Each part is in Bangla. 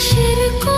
ship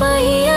पहिया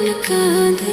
kandha